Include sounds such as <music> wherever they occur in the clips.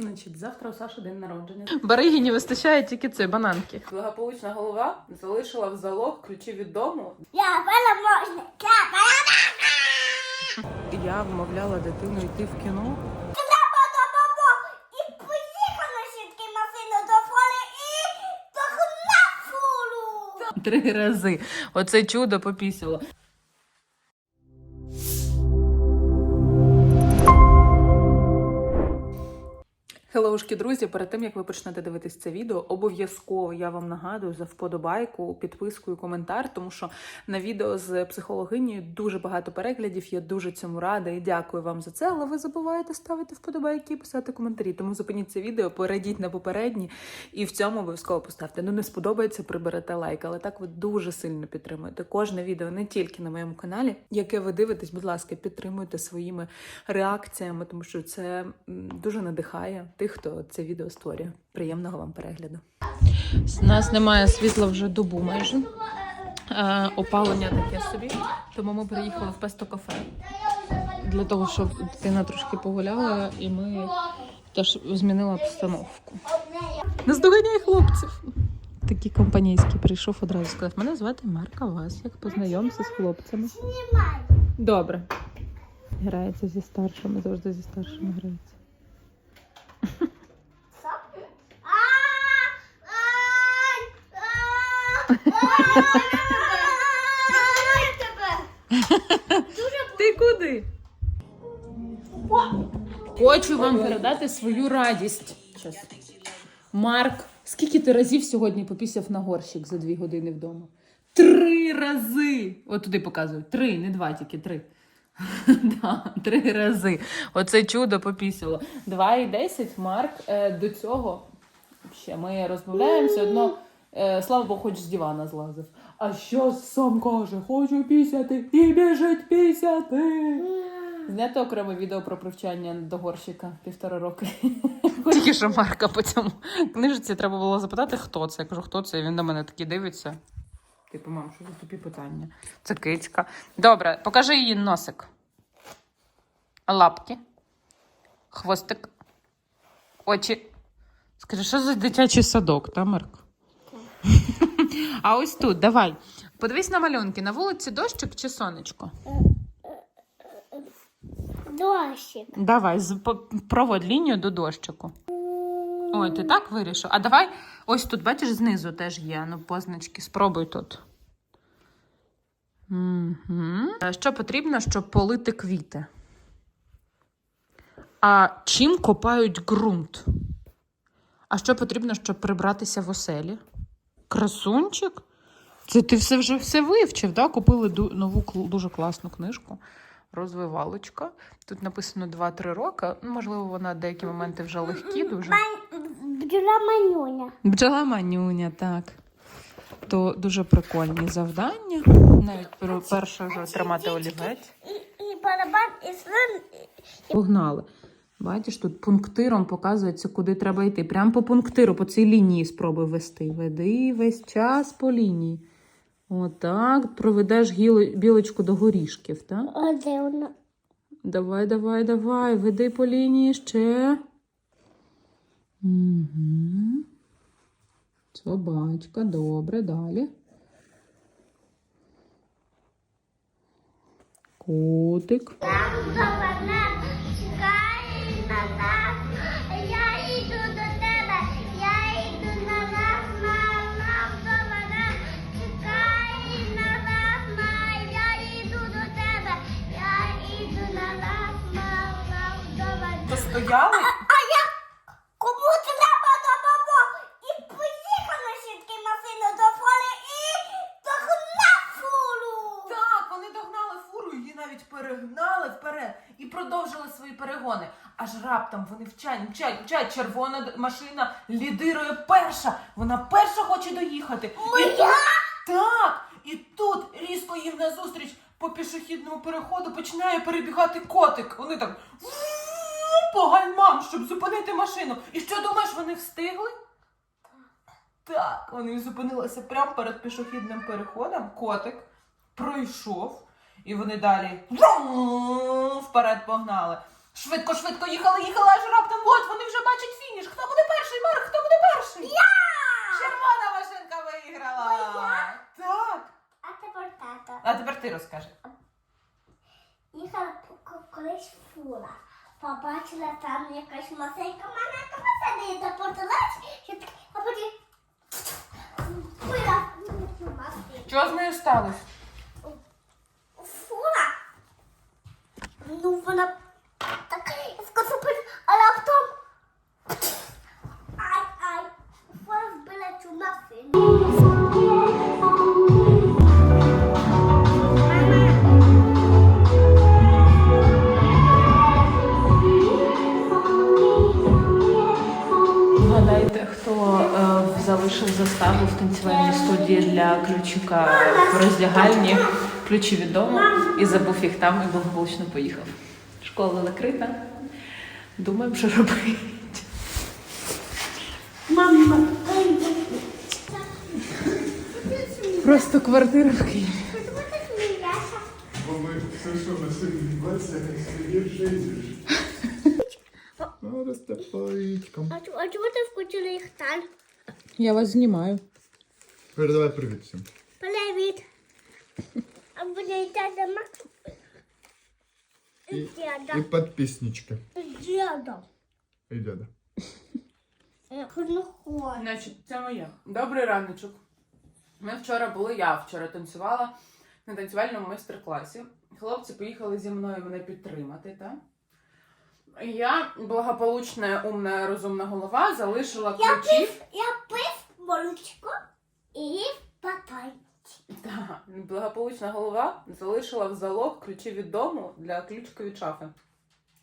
Значить, завтра у Саші день народження. Баригі не вистачає тільки це бананки. Благополучна голова залишила в залог ключі від дому. Я переможна. Я вмовляла дитину йти в кіно. І поїхала сітки машину до фоли і погнав фулу. Три рази. Оце чудо попісило. Хеллоушки, друзі, перед тим як ви почнете дивитись це відео, обов'язково я вам нагадую за вподобайку, підписку і коментар, тому що на відео з психологинею дуже багато переглядів. Я дуже цьому рада і дякую вам за це. Але ви забуваєте ставити вподобайки і писати коментарі. Тому зупиніть це відео, перейдіть на попередні і в цьому обов'язково поставте. Ну не сподобається, приберете лайк, але так ви дуже сильно підтримуєте кожне відео не тільки на моєму каналі, яке ви дивитесь, будь ласка, підтримуйте своїми реакціями, тому що це дуже надихає тих, хто це відео створює. Приємного вам перегляду. У нас немає світла вже добу майже. Е, опалення таке собі. Тому ми приїхали в песто кафе. Для того, щоб дитина трошки погуляла, і ми теж змінили обстановку. Наздоганяй хлопців. Такий компанійський прийшов одразу сказав: мене звати Марка Вас. Як познайомся з хлопцями. Добре. Грається зі старшими, завжди зі старшими грається. Ти куди? Хочу вам передати свою радість. Марк, скільки ти разів сьогодні попісяв на горщик за дві години вдома? Три рази! От туди показую. Три, не два, тільки три. <laughs> Да, три рази. Оце чудо попісило. Два і десять Марк е, до цього. Ще ми все одно, е, слава Богу, хоч з дивана злазив. А що сам каже, хочу пісяти і біжить пісяти. Зняти окреме відео про привчання до горщика півтора роки. Тільки що Марка по цьому книжці треба було запитати, хто це. Я кажу, хто це? І він до мене такий дивиться. Типу, мам, що за тупі питання? Це кицька. Добре, покажи її носик. Лапки. Хвостик. Очі. Скажи, що за дитячий садок, та, Марк? А ось тут, давай. Подивись на малюнки. На вулиці дощик чи сонечко? Дощик. Давай, проводь лінію до дощику. Ой, ти так вирішив? А давай ось тут, бачиш, знизу теж є. Ну, позначки. Спробуй тут. Угу. Що потрібно, щоб полити квіти? А чим копають ґрунт? А що потрібно, щоб прибратися в оселі? Красунчик? Це ти все вже все вивчив, да? Купили нову дуже класну книжку. Розвивалочка. Тут написано 2-3 роки. Ну, можливо, вона деякі моменти вже легкі дуже. Бджола манюня. Бджола манюня, так. То дуже прикольні завдання. Навіть перше вже тримати олівець. І, і барабан, і слон. Погнали. Бачиш, тут пунктиром показується, куди треба йти. Прямо по пунктиру, по цій лінії спробуй вести. Веди весь час по лінії. Отак. Проведеш гіло- білочку до горішків, так? А де вона? Давай, давай, давай, веди по лінії ще. Угу. Собачка, добре, далі. Котик. Вона чекає на нас. Я йду до тебе. Я йду на нас. Мама вона чекає на нас. Ма, я йду до тебе. Я йду на нас. Мама вдома. Постояли? А я кому треба допомогу? І поїхала сітки машину до фоли і погнав фулу. Так, вони догнали фуру, її навіть перегнали вперед і продовжили свої перегони. Аж раптом вони вчать, вчать, вчать. Червона машина лідирує перша. Вона перша хоче доїхати. І тут, так, і тут різко їм назустріч по пішохідному переходу починає перебігати котик. Вони так по гальмам, щоб зупинити машину. І що думаєш, вони встигли? Так, вони зупинилися прямо перед пішохідним переходом. Котик пройшов, і вони далі вперед погнали. Швидко, швидко їхали, їхали, аж раптом от вони вже бачать фініш. Хто буде перший, Марк? Хто буде перший? Я! Червона машинка виграла. Так. А тепер тато. А тепер ти розкажи. Їхала колись фура. Побачила там якась масенька маленька посадила та потилась, а потім <sniffs> фура. Що з нею сталося? Для в роздягальні, ключі від дому і забув їх там і благополучно поїхав. Школа закрита. Думаємо, що робити. Мама, Просто квартира в Києві. Почему ты смеешься? Бо ми все, що на сьогодні 20, гірше і гірше. Ну. А, чому ти включила ліхтар? Я вас знімаю. Передавай привіт всім. А буде дядя Макс. Дядя. І дяда. Я не хочу. Значить, це моє. Добрий раночок. Ми вчора були, я вчора танцювала на танцювальному майстер-класі. Хлопці поїхали зі мною мене підтримати, так? Я, благополучна, умна, розумна голова, залишила Я ключі. пив, я пив молочко і патай. <laughs> Так, благополучна голова залишила в залог ключі від дому для ключки від шафи.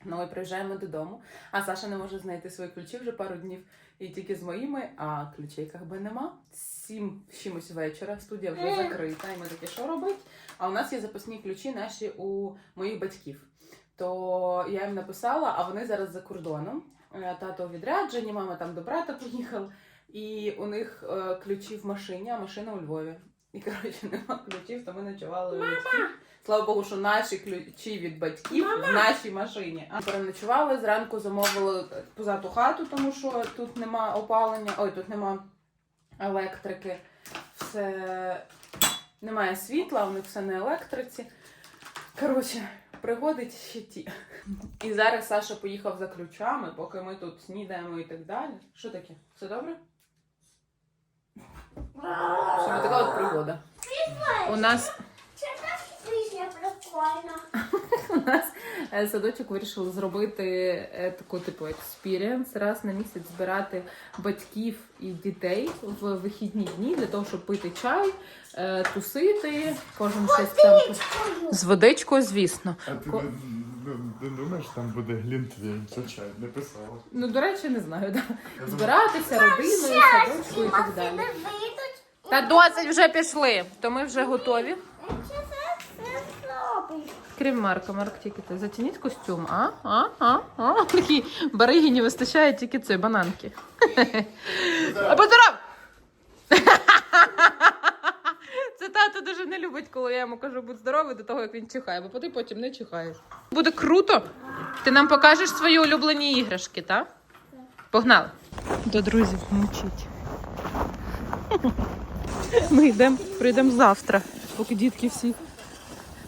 Ну, ми приїжджаємо додому, а Саша не може знайти свої ключі вже пару днів. І тільки з моїми, а ключей як би нема. Сім з чимось вечора, студія вже закрита, і ми такі, що робить? А у нас є запасні ключі наші у моїх батьків. То я їм написала, а вони зараз за кордоном. Е, Тато у відрядженні, мама там до брата поїхала, і у них е, ключі в машині, а машина у Львові. І коротше нема ключів, то ми ночували у батьків. Слава Богу, що наші ключі від батьків в нашій машині. А переночували зранку, замовили позату хату, тому що тут нема опалення, ой, тут нема електрики. Все немає світла, у них все на електриці. Коротше, пригоди ще ті. І зараз Саша поїхав за ключами, поки ми тут снідаємо і так далі. Що таке? Все добре? Що така от пригода. У нас. <laughs> У нас е, садочок вирішили зробити е, таку типу експірієнс, раз на місяць збирати батьків і дітей в вихідні дні для того, щоб пити чай, е, тусити, кожен щось там. З водичкою, звісно. Не, думаєш, там буде глінтвейн, це чай, не писала. Ну, до речі, не знаю. Да. Збиратися родиною, садочкою і так далі. Та досить вже пішли, то ми вже готові. Крім Марка, Марк тільки ти. Затяніть костюм, а? А? А? А? Такі бариги не вистачає тільки це, бананки. А Поздоров! Тато дуже не любить, коли я йому кажу, будь здоровий до того, як він чихає, бо ти потім не чихаєш. Буде круто. Ти нам покажеш свої улюблені іграшки, так? Погнали. До друзів мчить. Ми йдемо, прийдемо завтра, поки дітки всі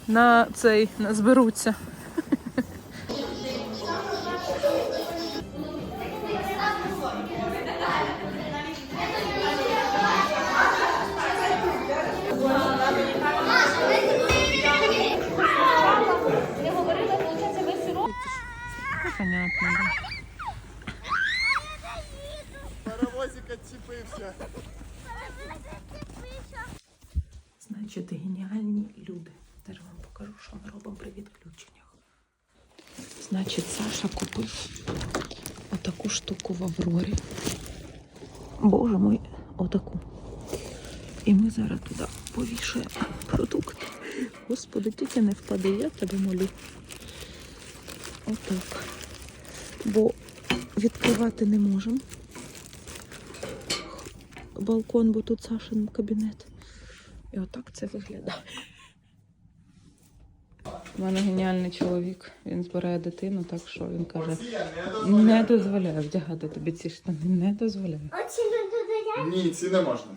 на цей на- зберуться. Значить, геніальні люди. Зараз вам покажу, що ми робимо при відключеннях. Значить, Саша купив отаку штуку в Аврорі. Боже мой, отаку. І ми зараз туди повішаємо продукт. Господи, тільки не впади, я тебе молю. Отак. Бо відкривати не можемо. Балкон, бо тут Сашин кабінет. І отак це виглядає. У мене геніальний чоловік. Він збирає дитину, так що він каже: не дозволяю. дозволяю вдягати тобі ці штани, не дозволяю. Очі не додають. Ні, ці не можна.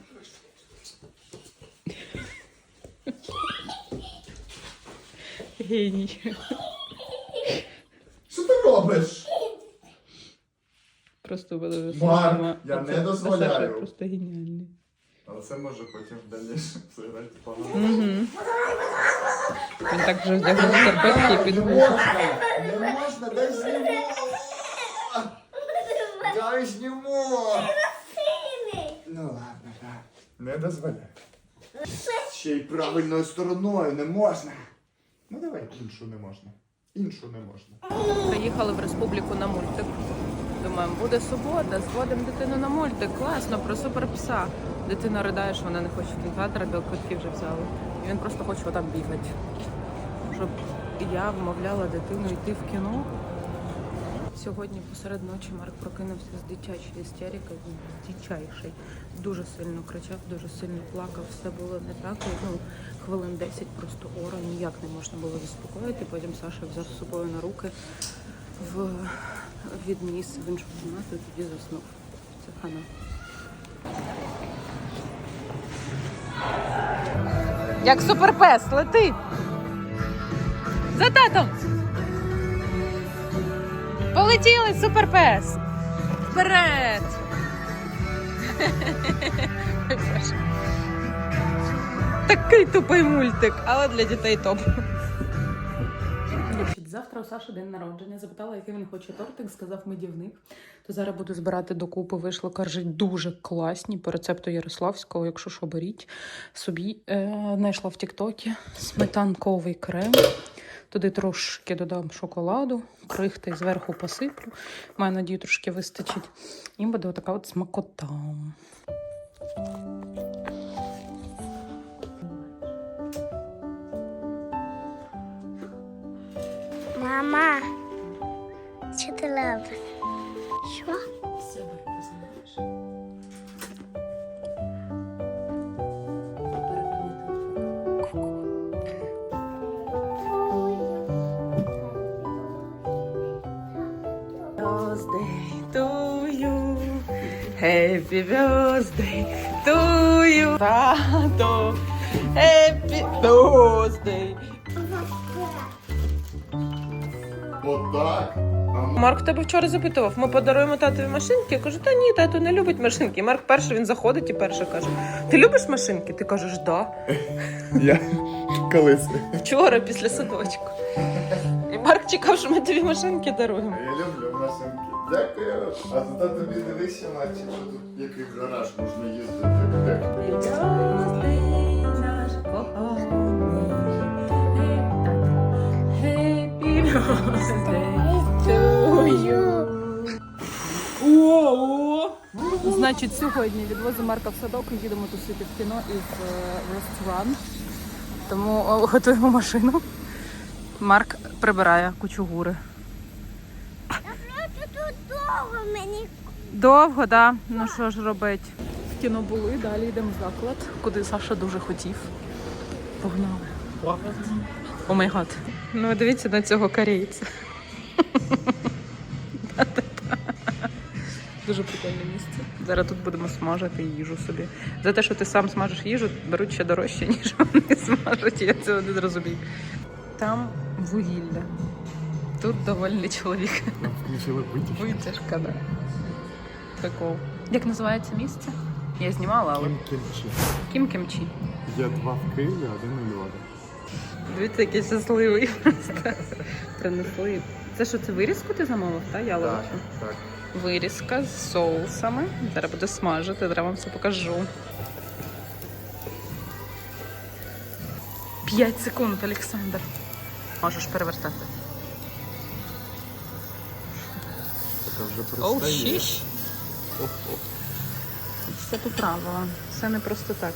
Геній. Що ти робиш? Просто буде я не дозволяю. Просто геніальний. Це може потім в дальніше зіграти погано. Угу. Він так вже вдягнув шкарпетки і Не можна! Не можна, дай зніму! Дай зніму! Ну ладно, так. Не дозволяю. Ще й правильною стороною не можна. Ну давай іншу не можна. Іншу не можна. Приїхали в республіку на мультик. Думаємо, буде субота, зводимо дитину на мультик. Класно, про суперпса. Дитина ридає, що вона не хоче кінотеатра, кінотеатр, бо квитки вже взяли. І він просто хоче отам бігати. Щоб я вмовляла дитину йти в кіно. Сьогодні посеред ночі Марк прокинувся з дитячої істерики, дитячий. Дуже сильно кричав, дуже сильно плакав. Все було не так. Ну, хвилин 10 просто ора, ніяк не можна було заспокоїти. Потім Саша взяв з собою на руки, в, відніс в іншу кімнату і тоді заснув. Це хана. Як суперпес, лети! За татом! Полетіли, суперпес! Вперед! Такий тупий мультик, але для дітей топ. Завтра у Саші день народження. Запитала, який він хоче тортик, сказав медівник. То зараз буду збирати докупи. Вийшло коржі дуже класні по рецепту Ярославського. Якщо що, беріть собі. Е, знайшла в Тіктокі сметанковий крем. Туди трошки додам шоколаду, крихти зверху посиплю. Маю надію, трошки вистачить. І буде отака от смакота. Мама, що ти робиш? Що? Birthday to you. Тато. Happy birthday. Отак. Марк тебе вчора запитував, ми подаруємо татові машинки. Я кажу, та ні, тато не любить машинки. Марк перший він заходить і перший каже: Ти любиш машинки? Ти кажеш, да. <laughs> Я колись. Вчора після садочку. І Марк чекав, що ми тобі машинки даруємо. Я люблю машинки. Дякую. А туди тобі дивися, наче що тут який гараж можна їздити. Значить, сьогодні відвозимо Марка в садок і їдемо тусити в кіно із ресторан. Тому готуємо машину. Марк прибирає. Просто тут довго мені. Довго, да. Ну що ж робить? В кіно були, далі йдемо в заклад, куди Саша дуже хотів. Погнали. О май гад. Ну, дивіться на цього корейця. Дуже прикольне місце. Зараз тут будемо смажити їжу собі. За те, що ти сам смажиш їжу, беруть ще дорожче, ніж вони смажать. Я цього не зрозумію. Там вугілля. Тут довольний чоловік. Включили витяжку. Витяжка, да. Прикол. Як називається місце? Я знімала, але Кім кімчі. Кім Кімчі. Є два в Києві, один у Львові. Дивіться, який щасливий просто. Принесли. Це що, це вирізку ти замовив, так? Яловичу? так. Вирізка з соусами. Зараз буду смажити, зараз вам все покажу. П'ять секунд, Олександр. Можеш перевертати. Вже Оу, пристає. щіш. Ох-ох. Все по правилам. Все не просто так.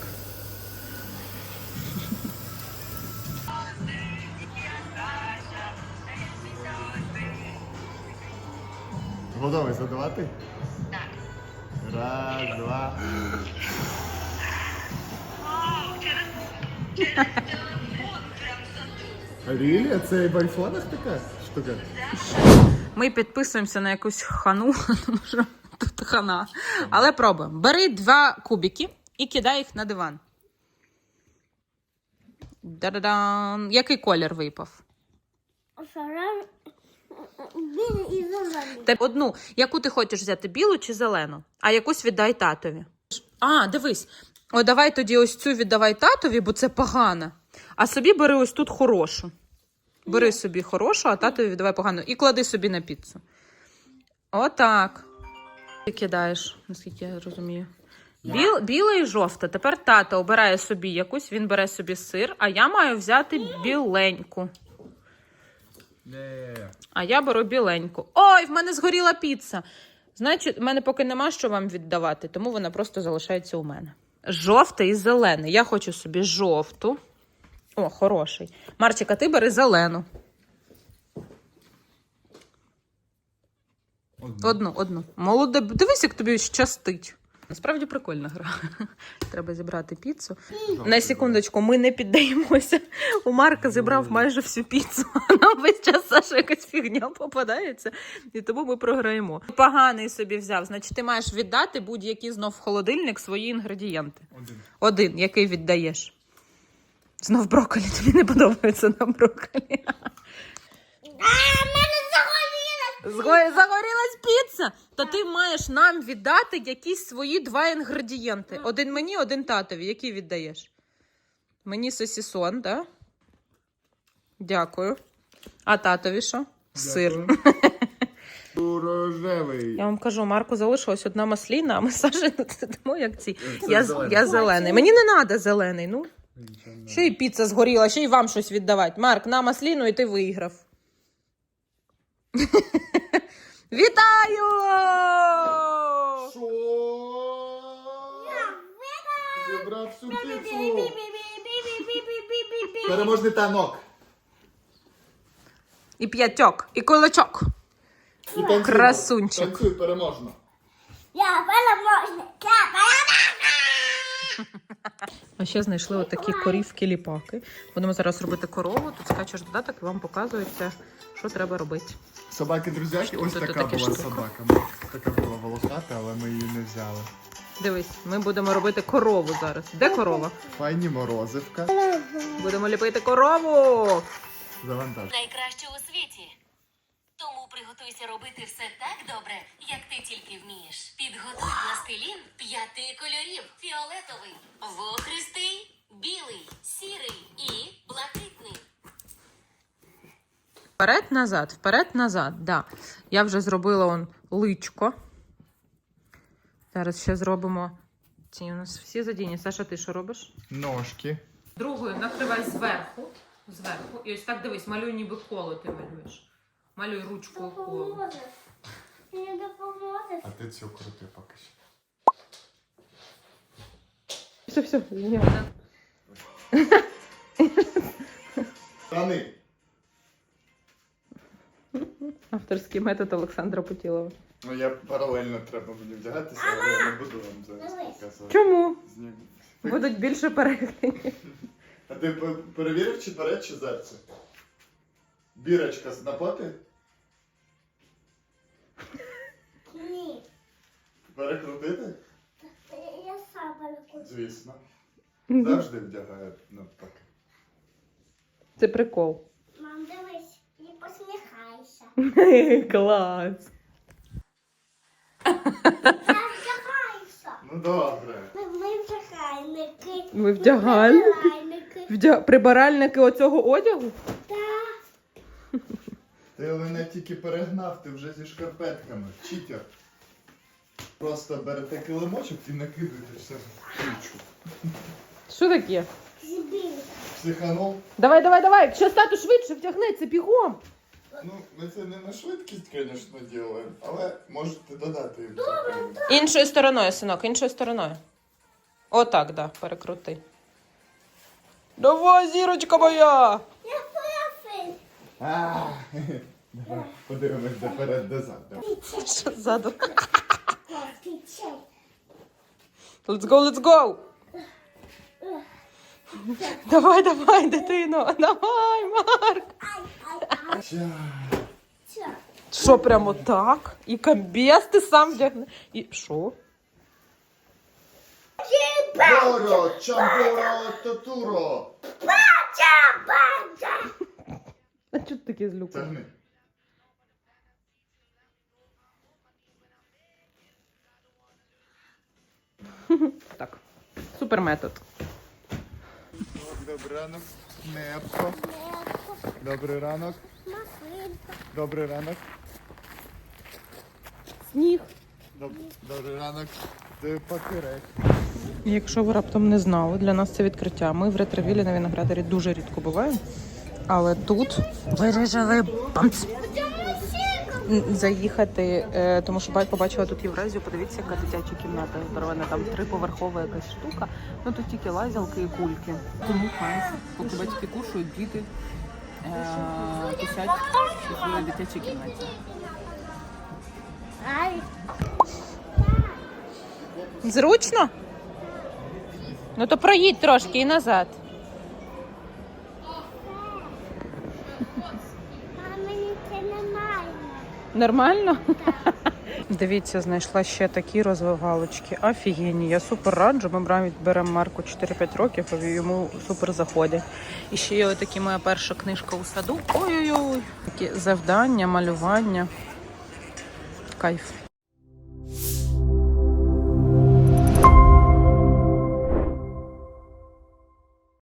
Готовий задавати? Так. Раз, два. Рілі? Це в айфонах така штука? Ми підписуємося на якусь хану, <laughs> тому що тут хана. Але пробуємо. Бери два кубики і кидай їх на диван. Да-да-дан. Який колір випав? Білий і зелений. Те одну, яку ти хочеш взяти, білу чи зелену, а якусь віддай татові. А, дивись. О, давай тоді ось цю віддавай татові, бо це погана. А собі бери ось тут хорошу. Бери собі хорошу, а татові віддавай погану. І клади собі на піцу. Отак. Ти кидаєш, наскільки я розумію. Біл, біле і жовте. Тепер тато обирає собі якусь, він бере собі сир, а я маю взяти біленьку. А я беру біленьку. Ой, в мене згоріла піца. Значить, в мене поки нема що вам віддавати, тому вона просто залишається у мене. Жовте і зелене. Я хочу собі жовту. О, хороший. Марчика, ти бери зелену. Одну, одну. Молоде. Дивись, як тобі щастить. Насправді прикольна гра. <laughs> Треба зібрати піцу. На секундочку, ми не піддаємося. У Марка зібрав майже всю піцу. <laughs> Нам весь час Саша якась фігня попадається, і тому ми програємо. Поганий собі взяв. Значить, ти маєш віддати будь-які знов в холодильник свої інгредієнти. Один. Один, який віддаєш. Знов брокколі. Тобі не подобається на брокколі. А, в мене загоріло. Зго- Загорілась піца. То ти маєш нам віддати якісь свої два інгредієнти. Один мені, один татові. Які віддаєш? Мені сосісон, так? Да? Дякую. А татові що? Сир. <laughs> Рожевий. Я вам кажу, Марку залишилась одна масліна, а ми з Сашею <laughs> сидимо, як ці. Я, зелений. я зелений. Мені не треба зелений. Ну, ще й піца згоріла, ще й вам щось віддавати. Марк, на масліну і ти виграв. <laughs> Вітаю! Що? Зібрав всю піцу. Переможний танок. І п'ятьок, і кулачок. І танцюй. Красунчик. Танцюй переможно. Я переможна. Я переможна. А ще знайшли отакі корівки ліпаки. Будемо зараз робити корову. Тут скачеш додаток і вам показується, що треба робити. Собаки друзяки, ось така була штука. собака. Така була волохата, але ми її не взяли. Дивись, ми будемо робити корову зараз. Де корова? Файні морозивка. Будемо ліпити корову. Завантаж. найкраще у світі. Тому приготуйся робити все так добре, як ти тільки вмієш. Підготуй пластилін п'яти кольорів: фіолетовий, вохристий, білий, сірий і блакитний. Вперед назад, вперед назад. Да. Я вже зробила он личко. Зараз ще зробимо. Ці у нас всі задіяні. Саша, ти що робиш? Ножки. Другою накривай зверху. Зверху. І ось так дивись, малюй ніби коло ти малюєш. Малюй ручкою коло. Допоможеш. Ти не допоможеш. А ти цю крути поки що. Все, все, Штани. Авторський метод Олександра Путілова. Ну я паралельно треба мені вдягатися, але я не буду вам зараз Дивись. показувати. Чому? Зніму. Будуть більше переглядів. А ти пе- перевірив, чи перед, чи зерце? Бірочка з напоти? Ні. Перекрутити? Я сам перекручу. Звісно. Завжди вдягаю навпаки. Це прикол. Мам, дивись, і посміхайся. <laughs> Клас. Я. Ну добре. Ми, ми вдягайники. Ви вдягальники? Вдягальники. Вдя... Прибиральники оцього одягу? Так. Ти мене тільки перегнав, ти вже зі шкарпетками. Читер. Просто берете килимочок і накидуєте все в кучу. Що таке? Збій. Давай, давай, давай. Що стату швидше втягнеться, бігом. Ну, ми це не на швидкість, звісно, робимо, але можете додати їм. Іншою стороною, синок, іншою стороною. Отак, да, перекрути. Давай, зірочка моя! Давай подивимось, де перед, де зад. Давай. Що ззаду? Let's go, let's go! Давай, давай, дитино, давай, Марк. Що прямо так? І комбез ти сам вдягне. І що? Доро, чамбуро, татуро. А чого ти таке злюкав? Тягни. <laughs> Так. Супер метод. Добрий ранок. Непко. Добрий ранок. Добрий ранок. Сніг. Доб- Добрий ранок. Ти пакерек. Якщо ви раптом не знали, для нас це відкриття. Ми в ретровілі на виноградарі дуже рідко буваємо. Але тут вирішили бамц, заїхати, е, тому що ба- побачила тут Євразію. Подивіться, яка дитяча кімната. Здоровена там триповерхова якась штука. Ну тут тільки лазялки і кульки. Тому кайф. Поки батьки кушають, діти е, тусять в дитячій кімнаті. Зручно? Ну то проїдь трошки і назад. а мені це немає. Нормально? Дивіться, знайшла ще такі розвивалочки. Офігенні. Я супер раджу. Ми браві беремо Марку 4-5 років, а йому супер заходять. І ще є отакі моя перша книжка у саду. Ой-ой-ой. Такі завдання, малювання. Кайф.